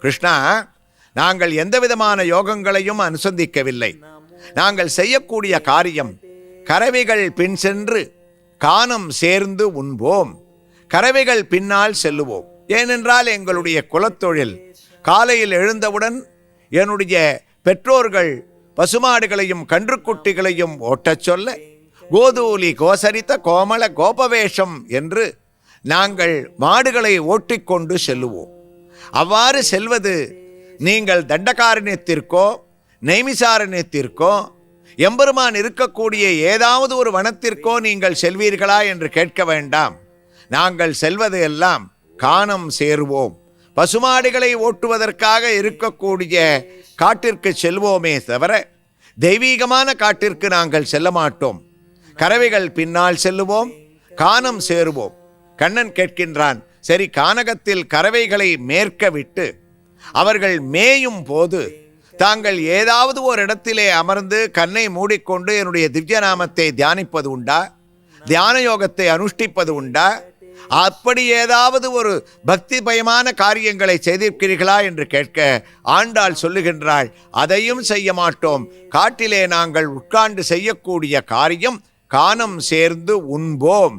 கிருஷ்ணா நாங்கள் எந்த விதமான யோகங்களையும் அனுசந்திக்கவில்லை. நாங்கள் செய்யக்கூடிய காரியம் கரவிகள் பின் சென்று கானம் சேர்ந்து உண்போம். கறவைகள் பின்னால் செல்லுவோம். ஏனென்றால் எங்களுடைய குலத்தொழில் காலையில் எழுந்தவுடன் என்னுடைய பெற்றோர்கள் பசுமாடுகளையும் கன்றுக்குட்டிகளையும் ஓட்டச் சொல்ல கோதூலி கோசரித்த கோமள கோபவேஷம் என்று நாங்கள் மாடுகளை ஓட்டிக்கொண்டு செல்லுவோம். அவ்வாறு செல்வது நீங்கள் தண்டகாரண்யத்திற்கோ நெய்மிசாரணியத்திற்கோ எம்பெருமான் இருக்கக்கூடிய ஏதாவது ஒரு வனத்திற்கோ நீங்கள் செல்வீர்களா என்று கேட்க வேண்டாம். நாங்கள் செல்வது எல்லாம் காணம் சேருவோம். பசுமாடுகளை ஓட்டுவதற்காக இருக்கக்கூடிய காட்டிற்கு செல்வோமே தவிர தெய்வீகமான காட்டிற்கு நாங்கள் செல்ல மாட்டோம். கறவைகள் பின்னால் செல்லுவோம் கானம் சேருவோம். கண்ணன் கேட்கின்றான் சரி கானகத்தில் கறவைகளை மேற்க விட்டு அவர்கள் மேயும் போது தாங்கள் ஏதாவது ஒரு இடத்திலே அமர்ந்து கண்ணை மூடிக்கொண்டு என்னுடைய திவ்ய நாமத்தை தியானிப்பது உண்டா? தியான யோகத்தை அனுஷ்டிப்பது உண்டா? அப்படி ஏதாவது ஒரு பக்தி பயமான காரியங்களை செய்திருக்கிறீர்களா என்று கேட்க ஆண்டாள் சொல்லுகின்றாள் அதையும் செய்ய மாட்டோம். காட்டிலே நாங்கள் உட்கார்ந்து செய்யக்கூடிய காரியம் கானம் சேர்ந்து உண்போம்.